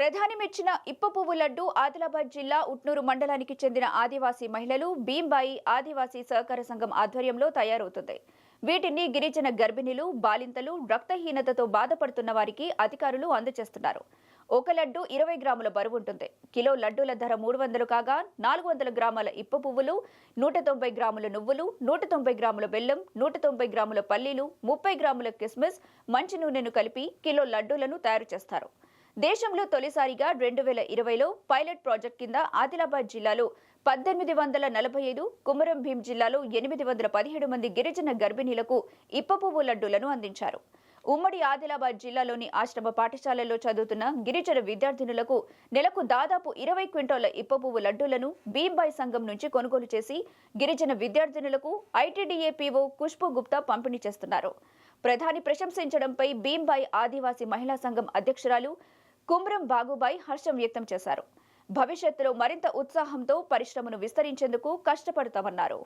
ప్రధాని మెచ్చిన ఇప్ప పువ్వు లడ్డు ఆదిలాబాద్ జిల్లా ఉట్నూరు మండలానికి చెందిన ఆదివాసీ మహిళలు భీంబాయి ఆదివాసీ సహకార సంఘం ఆధ్వర్యంలో తయారవుతుంది. వీటిని గిరిజన గర్భిణులు బాలింతలు రక్తహీనతతో బాధపడుతున్న వారికి అధికారులు అందజేస్తున్నారు. ఒక లడ్డు ఇరవై గ్రాముల బరువు ఉంటుంది. కిలో లడ్డూల ధర మూడు వందలు కాగా నాలుగు వందల గ్రాముల ఇప్ప పువ్వులు నూట తొంభై గ్రాముల నువ్వులు నూట తొంభై గ్రాముల బెల్లం నూట తొంభై గ్రాముల పల్లీలు ముప్పై గ్రాముల కిస్మిస్ మంచి నూనెను కలిపి కిలో లడ్డూలను తయారు చేస్తారు. దేశంలో తొలిసారిగా రెండు వేల ఇరవైలో పైలట్ ప్రాజెక్ట్ కింద ఆదిలాబాద్ జిల్లాలో పద్దెనిమిది వందల నలభై ఐదు కుమరం భీం జిల్లాలో ఎనిమిది వందల పదిహేడు మంది గిరిజన గర్భిణీలకు ఇప్పపువ్వు లడ్డూలను అందించారు. ఉమ్మడి ఆదిలాబాద్ జిల్లాలోని ఆశ్రమ పాఠశాలల్లో చదువుతున్న గిరిజన విద్యార్థినులకు నెలకు దాదాపు ఇరవై క్వింటాల ఇప్పపువ్వు లడ్డూలను భీంబాయ్ సంఘం నుంచి కొనుగోలు చేసి గిరిజన విద్యార్థినులకు ఐటీడీఏపీఓ ఖుష్బు గుప్తా పంపిణీ చేస్తున్నారు. ప్రధాని ప్రశంసించడంపై భీంబాయ్ ఆదివాసీ మహిళా సంఘం అధ్యక్షురాలు కుమ్రం బాగుబాయ్ హర్షం వ్యక్తం చేశారు. భవిష్యత్తులో మరింత ఉత్సాహంతో పరిశ్రమను విస్తరించేందుకు కష్టపడతామన్నారు.